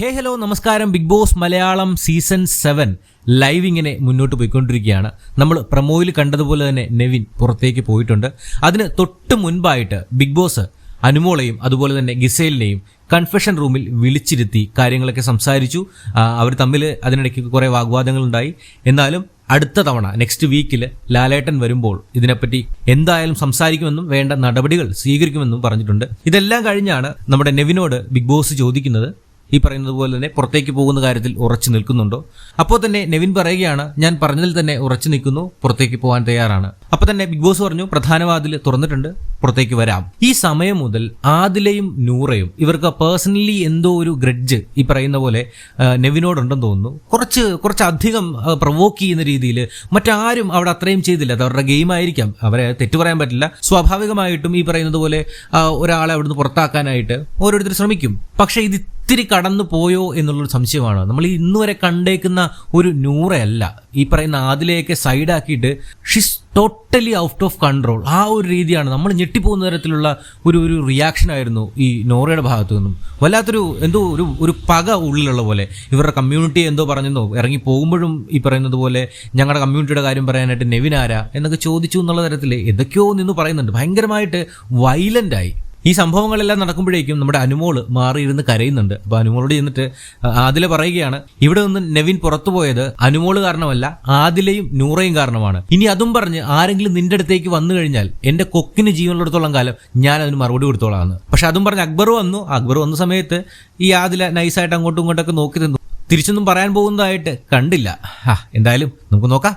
ഹേ hello നമസ്കാരം. Bigg Boss Malayalam season seven live ഇങ്ങനെ മുന്നോട്ട് പോയിക്കൊണ്ടിരിക്കുകയാണ്. നമ്മൾ പ്രമോയിൽ കണ്ടതുപോലെ തന്നെ നെവിൻ പുറത്തേക്ക് പോയിട്ടുണ്ട്. അതിന് തൊട്ട് മുൻപായിട്ട് ബിഗ് ബോസ് അനുമോളെയും അതുപോലെ തന്നെ ഗിസേലിനെയും കൺഫെഷൻ റൂമിൽ വിളിച്ചിരുത്തി കാര്യങ്ങളൊക്കെ സംസാരിച്ചു. അവർ തമ്മിൽ അതിനിടയ്ക്ക് കുറേ വാഗ്വാദങ്ങളുണ്ടായി. എന്നാലും അടുത്ത തവണ നെക്സ്റ്റ് വീക്കിൽ ലാലേട്ടൻ വരുമ്പോൾ ഇതിനെപ്പറ്റി എന്തായാലും സംസാരിക്കുമെന്നും വേണ്ട നടപടികൾ സ്വീകരിക്കുമെന്നും പറഞ്ഞിട്ടുണ്ട്. ഇതെല്ലാം കഴിഞ്ഞാണ് നമ്മുടെ നെവിനോട് ബിഗ് ബോസ് ചോദിക്കുന്നത്. ഈ പറയുന്നത് പോലെ തന്നെ പുറത്തേക്ക് പോകുന്ന കാര്യത്തിൽ ഉറച്ചു നിൽക്കുന്നുണ്ടോ? അപ്പോൾ തന്നെ നെവിൻ പറയുകയാണ് ഞാൻ പറഞ്ഞതിൽ തന്നെ ഉറച്ചു നിൽക്കുന്നു പുറത്തേക്ക് പോകാൻ തയ്യാറാണ്. അപ്പോൾ തന്നെ ബിഗ് ബോസ് പറഞ്ഞു പ്രധാനവാതിൽ തുറന്നിട്ടുണ്ട് പുറത്തേക്ക് വരാം. ഈ സമയം മുതൽ ആദിലയും നൂറയും ഇവർക്ക് പേഴ്സണലി എന്തോ ഒരു ഗ്രഡ്ജ് ഈ പറയുന്ന പോലെ നെവിനോടുണ്ടെന്ന് തോന്നുന്നു. കുറച്ച് കുറച്ചധികം പ്രൊവോക്ക് ചെയ്യുന്ന രീതിയിൽ മറ്റാരും അവിടെ അത്രയും ചെയ്തില്ല. അത് അവരുടെ ഗെയിം ആയിരിക്കാം. അവരെ തെറ്റു പറയാൻ പറ്റില്ല. സ്വാഭാവികമായിട്ടും ഈ പറയുന്നത് പോലെ ഒരാളെ അവിടുന്ന് പുറത്താക്കാനായിട്ട് ഓരോരുത്തർ ശ്രമിക്കും. പക്ഷേ ഇത് ഇത്തിരി കടന്നു പോയോ എന്നുള്ളൊരു സംശയമാണ്. നമ്മൾ ഈ ഇന്ന് വരെ കണ്ടേക്കുന്ന ഒരു നൂറയല്ല. ഈ പറയുന്ന ആദിലെയൊക്കെ സൈഡാക്കിയിട്ട് she's totally out of control ആ ഒരു രീതിയാണ്. നമ്മൾ ഞെട്ടിപ്പോകുന്ന തരത്തിലുള്ള ഒരു ഒരു റിയാക്ഷൻ ആയിരുന്നു ഈ നോറയുടെ ഭാഗത്തു നിന്നും. വല്ലാത്തൊരു എന്തോ ഒരു ഒരു പക ഉള്ളിലുള്ള പോലെ. ഇവരുടെ കമ്മ്യൂണിറ്റി എന്തോ പറഞ്ഞെന്നോ ഇറങ്ങി പോകുമ്പോഴും ഈ പറയുന്നത് പോലെ ഞങ്ങളുടെ കമ്മ്യൂണിറ്റിയുടെ കാര്യം പറയാനായിട്ട് നെവിനാര എന്നൊക്കെ ചോദിച്ചു എന്നുള്ള തരത്തിൽ എന്തൊക്കെയോ നിന്ന് പറയുന്നുണ്ട്. ഭയങ്കരമായിട്ട് വയലന്റ് ആയി. ഈ സംഭവങ്ങളെല്ലാം നടക്കുമ്പോഴേക്കും നമ്മുടെ അനുമോൾ മാറിയിരുന്ന് കരയുന്നുണ്ട്. അപ്പൊ അനുമോളോട് ചെന്നിട്ട് ആദില പറയുകയാണ് ഇവിടെ നിന്ന് നെവിൻ പുറത്തു പോയത് അനുമോൾ കാരണമല്ല ആദിലയും നൂറയും കാരണമാണ്. ഇനി അതും പറഞ്ഞ് ആരെങ്കിലും നിന്റെ അടുത്തേക്ക് വന്നു കഴിഞ്ഞാൽ എന്റെ കൊക്കിന് ജീവനുള്ളിടത്തോളം കാലം ഞാൻ അതിന് മറുപടി കൊടുത്തോളാം എന്ന് പക്ഷെ അതും പറഞ്ഞ് അക്ബർ വന്നു. അക്ബർ വന്ന സമയത്ത് ഈ ആദില നൈസായിട്ട് അങ്ങോട്ടും ഇങ്ങോട്ടൊക്കെ നോക്കി നിന്നു. തിരിച്ചൊന്നും പറയാൻ പോകുന്നതായിട്ട് കണ്ടില്ല. എന്തായാലും നമുക്ക് നോക്കാം.